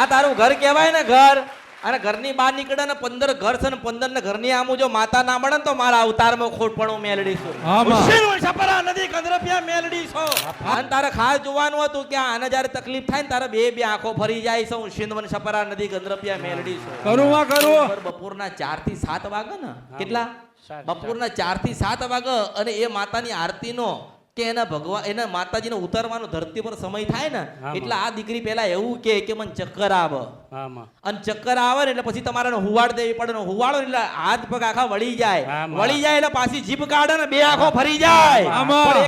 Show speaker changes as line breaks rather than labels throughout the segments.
આ તારું ઘર કહેવાય ને ઘર. અને ઘરની બહાર નીકળે ને પંદર ઘર છે ને પંદર ને ઘરની આમું જો માતા ના મળે ને તો મારા અવતારમાં ખોટપણું નદી કંદરપિયા મેલડી છો. અને તારે ખાસ જોવાનું હતું કે આને જ્યારે તકલીફ થાય ને તારે બે બે આંખો ફરી જાય છે હું શિંદવન સપરા નદી ગંદ્રપિયા મેલડી છું.
કરું માં કરું.
બપોર બપોરના ચારથી સાત વાગે ને? કેટલા? બપોરના ચારથી સાત વાગે અને એ માતાની આરતીનો કે એના ભગવાન એના માતાજીને ઉતારવાનો ધરતી પર સમય થાય ને એટલે આ દીકરી પેલા એવું કે કે મને ચક્કર આવે. અને ચક્કર આવે ને એટલે પછી તમારે હુવાડ દેવી પડે ને હુવાડો એટલે હાથ પગ આખા વળી જાય. વળી જાય એટલે પાછી જીભ કાઢે ને બે આંખો ફરી જાય.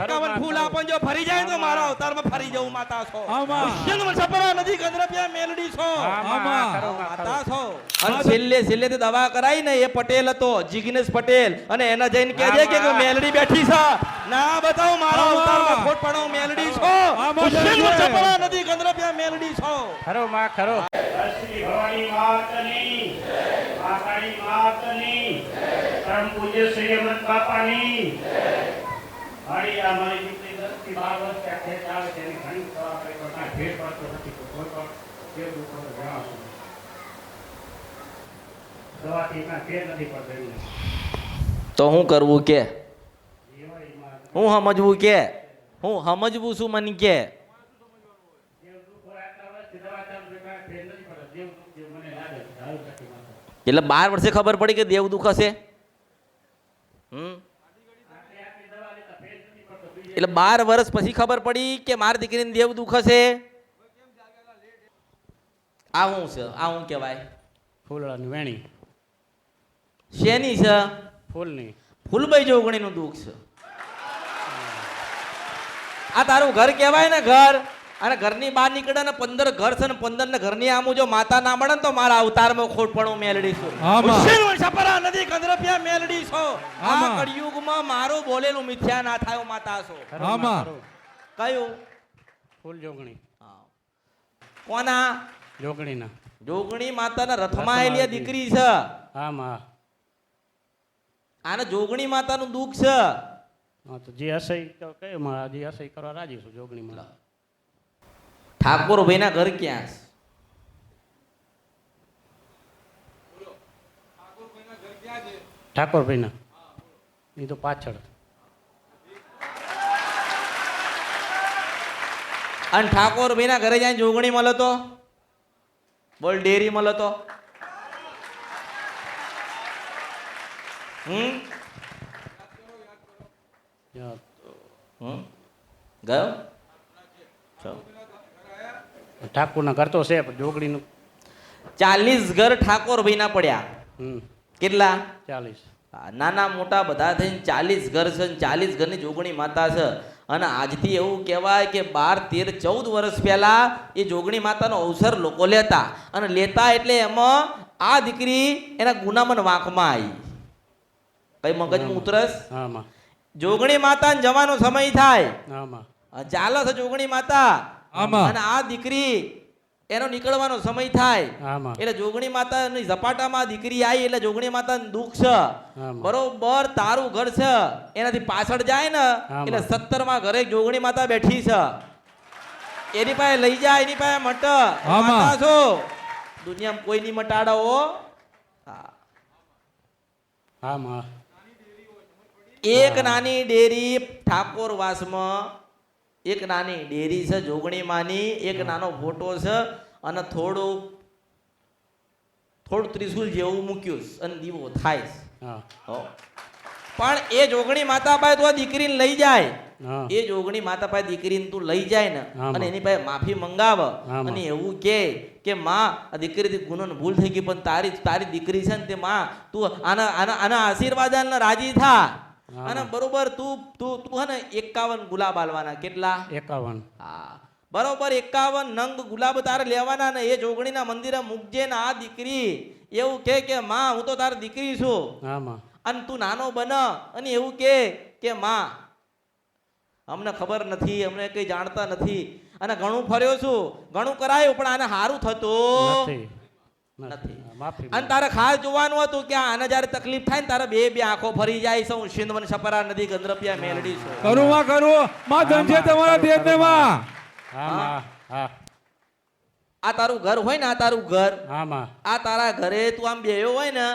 એકાવન ફૂલ આપણ જો ફરી જાય તો મારા અવતારમાં ફરી જવું માતા છો. સપરા નદી ગંદ્રપિયા મેલડી છો. માતા છો. અને છેલ્લે છેલ્લે તે દવા કરાઈ ને એ પટેલ હતો જિગ્નેશ પટેલ. અને એના જઈને કહેજે કે
તું
મેલડી બેઠી છે. ના બતાવ મારા. અવતારમાં ખોટ પડો મેલડી છો. સપરા નદી ગંદ્રપિયા મેલડી છો.
ખરો માં ખરો.
શ્રી ભવાની માતની માતાની માતની પરમ પૂજ્ય શ્રી અમૃત બાપાની. હરિ આ મારી બાર વર્ષ ત્યાં ખેત આવે છે એની ઘણી સેવા કરી પણ કાંઈ ભેદ પડતો નથી તો કોઈ પણ દેવ દુઃખો જણાવશું દવાથી કાંઈ ફેર નથી પડતો એમને.
તો હું કરવું કે? હું સમજવું કે? હું સમજવું મને કે?
દેવ દવા છે દેવ જે મને માતા
એટલે બાર વર્ષે ખબર પડી કે દેવ દુખ હશે? હમ
આટલી આટલી દવા લેતા ફેર નથી પડતો બીજે
એટલે બાર વર્ષ પછી ખબર પડી કે મારી દીકરીને દેવ દુઃખ હશે? આ છે આ શું કહેવાય.
ફૂલડાની વેણી.
શેની છે?
ફૂલની.
ફૂલભાઈ જોગણીનું દુઃખ છે. આ તારું ઘર કહેવાય ને ઘર? અને ઘરની બહાર નીકળે ને પંદર ઘર છે ને પંદર ને ઘરની આમું જો માતા ના મળે ને તો મારા અવતારમાં ખોટપણું ખોટ પણ છપરા નદી કંદરપિયા મેલડી છો આ
આમાં.
કળિયુગમાં મારું બોલેલું મિથ્યા ના થાય માતા છો. કયું?
ફૂલ જોગણી.
હા. કોના?
જોગણીના.
જોગણી માતાના રથમાં આવેલી દીકરી છે.
આમાં
આને જોગણી માતાનું દુઃખ છે.
હા તો જે હશે તો કઈ જે હશે કરવા રાજી છું જોગણી
ઠાકોર ભાઈના ઘર ક્યાં છે?
ઠાકોરભાઈના એ તો પાછળ
અને ઠાકોર ભાઈના ઘરે જાય જોગણી મળે તો? બોલ ડેરી મળે તો? હમ? ગયો.
ઠાકોરના ઘર તો છે પણ જોગણીનું
ચાલીસ ઘર ઠાકોર ભાઈના પડ્યા.
હમ.
કેટલા?
ચાલીસ.
નાના મોટા બધા થઈને ચાલીસ ઘર છે ચાલીસ ઘરની જોગણી માતા છે. અને આજથી એવું કહેવાય કે બાર તેર ચૌદ વર્ષ પહેલા એ જોગણી માતાનો અવસર લોકો લેતા. અને લેતા એટલે એમાં આ દીકરી એના ગુનામન વાંકમાં આવી. કઈ મગજમાં ઉતરસ? જોગણી માતાને જવાનો સમય થાય. ચાલે છે જોગણી માતા. અને આ દીકરી એનો નીકળવાનો સમય થાય. એટલે જોગણી માતાની ઝપાટામાં દીકરી આવી એટલે જોગણી માતાનું દુઃખ છે. બરોબર તારું ઘર છે એનાથી પાછળ જાય ને એટલે સત્તરમાં ઘરે જોગણી માતા બેઠી છે. એની પાસે લઈ જાય એની પાસે મટ. માતા છો. દુનિયામાં કોઈ નહીં મટાડો હા. એક નાની ડેરી ઠાકોર વાસમાં એક નાની ડેરી છે જોગણી માની એક નાનો ફોટો છે અને થોડું થોડું ત્રિશુલ જેવું મૂક્યું અને દીવો થાય. પણ એ જોગણી માતા પાસે તો દીકરીને લઈ જાય. એ જોગણી માતા પાસે દીકરીને તું લઈ જાય ને અને એની પાસે માફી મંગાવ અને એવું કે કે માં આ દીકરીથી ગુનો ભૂલ થઈ ગઈ પણ તારી તારી દીકરી છે ને તે માં તું આના આના આના આશીર્વાદ રાજી થા. અને બરોબર તું તું તું હે ને એકાવન ગુલાબ આલવાના. કેટલા?
એકાવન.
હા. બરોબર એકાવન નંગ ગુલાબ તારે લેવાના ને એ જોગણીના મંદિરે મૂકજે ને આ દીકરી. એવું કે કે માં હું તો તારી દીકરી છું.
આમાં
અને તું નાનો બન. અને એવું કે કે માં અમને ખબર નથી અમને કઈ જાણતા નથી. અને ઘણું ફર્યો છું. ઘણું કરાયું પણ આને સારું થતું.
નથી.
અને તારે ખાસ જોવાનું હતું કે આને જ્યારે તકલીફ થાય ને તારે બે બે આંખો ફરી જાય છે હું સિંધવન સપરા નદી ગંદ્રપિયા મેલડી છું.
કરું માં કરું. માં ધનજે તમારા ને માં.
આ તારું ઘર હોય ને આ તારું ઘર.
હા માં.
આ તારા ઘરે તું આમ બેહ્યો હોય ને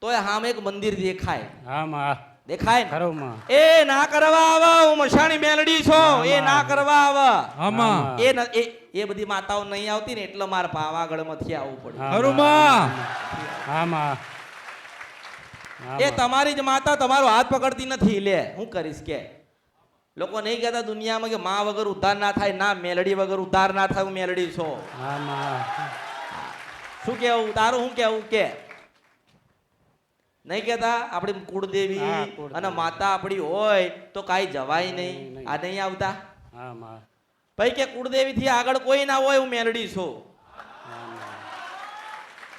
તો સામે એક મંદિર દેખાય.
હા માં.
દેખાય ને? એ ના કરવા આવ હું મશાણી મેલડી છો. એ ના કરવા આવ.
આમાં.
એ એ બધી માતાઓ નહીં આવતી ને એટલે મારે પાવાગઢમાંથી આવવું પડે.
ખરું
માં.
એ તમારી જ માતા તમારો હાથ પકડતી નથી લે હું કરીશ કે. લોકો નહીં કહેતા દુનિયામાં કે માં વગર ઉધાર ના થાય ના મેલડી વગર ઉધાર ના થાય હું મેલડી છો. શું કેવું તારું શું કેવું કે નહીં કેતા આપણી કુળદેવી અને માતા આપણી હોય તો કાંઈ જવાય નહીં. આ નહીં આવતા? ભાઈ કે કુળદેવી થી આગળ કોઈ ના હોય હું મેલડી છું.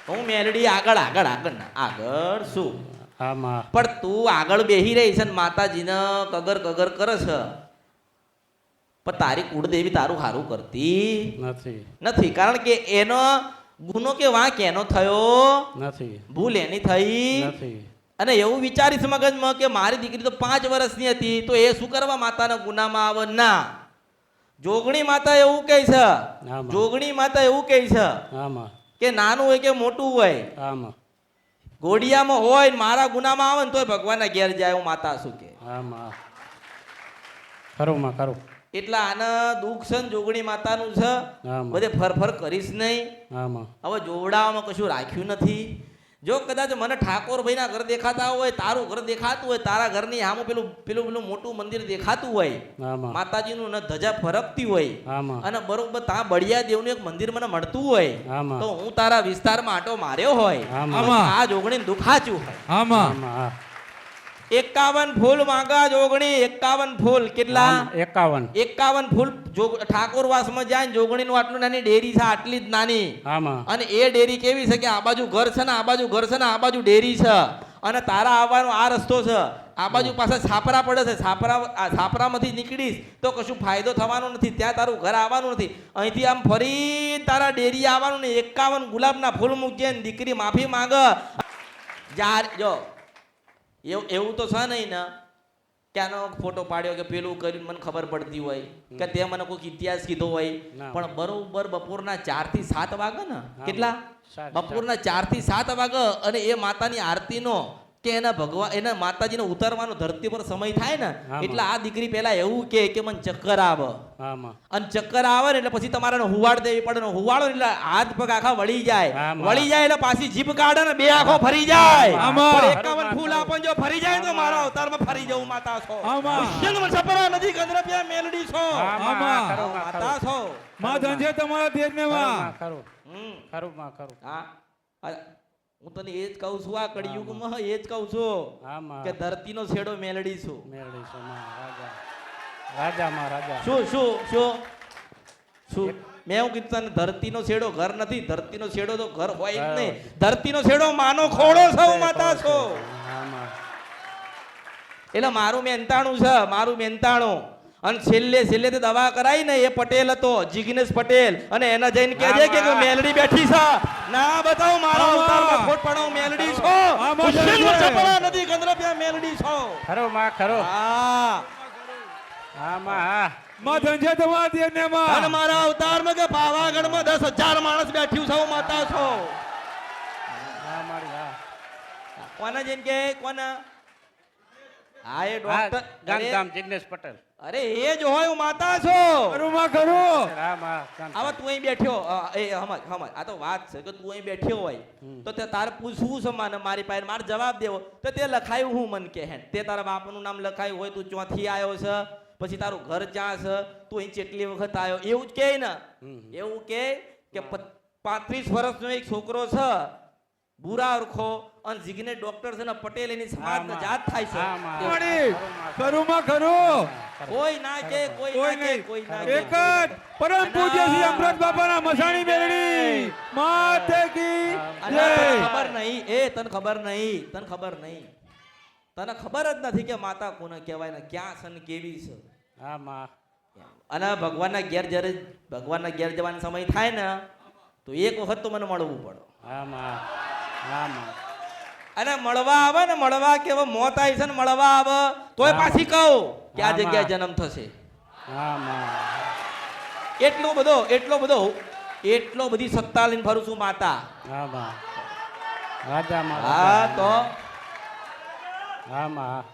હું
મેલડી આગળ આગળ આગળ ના આગળ શું પણ તું આગળ બેહી રહી છે ને માતાજીને કગર કગર કરે છે. પણ તારી કુળદેવી તારું સારું કરતી
નથી.
નથી. કારણ કે એનો ગુનો કે વાંક એનો થયો
નથી.
ભૂલ એની થઈ.
નથી.
અને એવું વિચારીશ મગજમાં કે મારી દીકરી તો પાંચ વર્ષની હતી તો એ શું કરવા માતાના ગુનામાં આવે? ના. જોગણી માતા એવું કહે છે. જોગણી માતા એવું કહે છે કે નાનું હોય કે મોટું હોય ઘોડિયામાં હોય મારા ગુનામાં આવે ને તોય ભગવાનના ઘેર જાય હું માતા શું કે
હા ખરું માં ખરું.
એટલે આને દુઃખ છે ને જોગણી માતાનું છે. બધે ફરફર કરીશ નહીં. હવે જોવડાવામાં કશું રાખ્યું નથી. જો કદાચ મને ઠાકોરભાઈના ઘર દેખાતા હોય તારું ઘર દેખાતું હોય તારા ઘરની આમ પેલું પેલું પેલું મોટું મંદિર દેખાતું હોય માતાજીનું ને ધજા ફરકતી હોય
હા
અને બરોબર તા બળિયા દેવનું એક મંદિર મને મળતું હોય તો હું તારા વિસ્તારમાં આટો માર્યો હોય. આ જોગણી દુખાચું હોય. એકાવન ફૂલ માંગા જોગણી એકાવન ફૂલ કેટલા?
એકાવન.
એકાવન ફૂલ ઠાકોર વાસમાં જાય ને જોગણીનું આટલું નાની ડેરી છે આટલી જ નાની. અને એ ડેરી કેવી છે કે આ બાજુ ઘર છે ને આ બાજુ ઘર છે ને આ બાજુ ડેરી છે. અને તારા આવવાનો આ રસ્તો છે. આ બાજુ પાસે છાપરા પડે છે. છાપરા છાપરામાંથી નીકળીશ તો કશું ફાયદો થવાનો નથી. ત્યાં તારું ઘર આવવાનું નથી. અહીંથી આમ ફરી તારા ડેરી આવવાનું ને એકાવન ગુલાબના ફૂલ મૂકજે ને દીકરી માફી માંગ. જાર જો. એવું એવું તો છે નહીં ને. કે આનો ફોટો પાડ્યો કે પેલું કર્યું મને ખબર પડતી હોય. કે તે મને કોઈક ઇતિહાસ કીધો હોય. પણ બરોબર બપોરના ચારથી સાત વાગે ને. કેટલા? બપોરના ચારથી સાત વાગે અને એ માતાની આરતીનો કે એના ભગવાન એના માતાજીને ઉતારવાનો ધરતી પર સમય થાય ને એટલે આ દીકરી પેલા એવું કે કે મને ચક્કર આવે. અને ચક્કર આવે ને એટલે પછી તમારે હુવાડ દેવી પડે ને હુવાડો એટલે હાથ પગ આખા વળી જાય. વળી જાય એટલે પાછી જીભ કાઢે ને બે આંખો ફરી જાય. એકાવન ફૂલ આપણ જો ફરી જાય તો મારા અવતારમાં ફરી જવું માતા છો.
આમાં.
ઉશ્યન સપરા નથી ગંધરપિયા મેલડી છો. માતા છો.
માં ધનજે તમારા તેજને
ખરું
માં.
ખરું. ખરું માં ખરું.
હા. હું તને એ જ કહું છું આ કળિયુગમાં એ જ કહું છું કે ધરતીનો છેડો મેલડી છું.
મેળવી છું રાજા રાજા. માં રાજા.
શું શું શું? શું? મેં એવું કીધું તને ધરતીનો છેડો ઘર નથી. ધરતીનો છેડો તો ઘર હોય જ નહીં. ધરતીનો છેડો માનો ખોડો છો માતા છો. એટલે મારું મહેનતાણું છે મારું મહેનતાણું અને છેલ્લે છેલ્લે તે દવા કરાઈ ને એ પટેલ હતો જિગ્નેશ પટેલ. અને એના જઈને કહેજે કે મેલડી બેઠી છે. ના બતાવ મારા પડાવ મેલડી છો. ઉશ્યન
જશે.
સપરા નથી મેલડી છો?
ખરો માં ખરો.
હા.
હા માં હા.
તમારા
મારા કે માણસ બેઠ્યું છો માતા છો.
હા મારી હા.
કોને જઈને કે કોને? હા એ ડોક્ટર
ગાંધીધામ જિગ્નેશ પટેલ.
અરે એ જ હોય હું માતા છો.
ખરું માં ખરું
હા માં ગામ
આવા તું અહીં બેઠ્યો એ હમજ હમજ. આ તો વાત છે કે તું અહીં બેઠ્યો હોય તો તે તારે પૂછવું છે મને મારી પાસે મારે જવાબ દેવો. તો તે લખાયું હું મન કે હે. તે તારા બાપનું નામ લખાયું હોય તું ચોથી આવ્યો છે પછી તારું ઘર જ્યાં છે તું અહીં કેટલી વખત આવ્યો એવું જ કે ને. એવું કે પાંત્રીસ વર્ષનો એક છોકરો છે બુરા અરખો અને જીગને ડોક્ટર છે ને પટેલ એની સમાજનો
હા,
જાત થાય છે.
ખરું માં ખરું.
કોઈ ના કે કોઈ ના કોઈ ના
એક જ પરમ પૂજ્ય શ્રી અમૃત બાપાના મસાણી મેળડી માતે કી જય.
ખબર નહીં. એ તને ખબર નહીં. તને ખબર નહીં. તને ખબર જ નથી કે માતા કોને કહેવાય ને ક્યાં છે ને કેવી છે.
હા માં
અને ભગવાનના ઘેર જ્યારે ભગવાનના ઘેર જવાનો સમય થાય ને તો એક વખત તો મને મળવું પડે.
હા માં હા
અને મળવા આવે ને મળવા કે હવે મોત આવી છે ને મળવા આવે તોય પાછી કહું કે આ જગ્યાએ જન્મ થશે.
હા માં
એટલો બધો એટલો બધો એટલો બધી સત્તા લઈને ફરું છું માતા.
હા માં
હા તો?
હા માં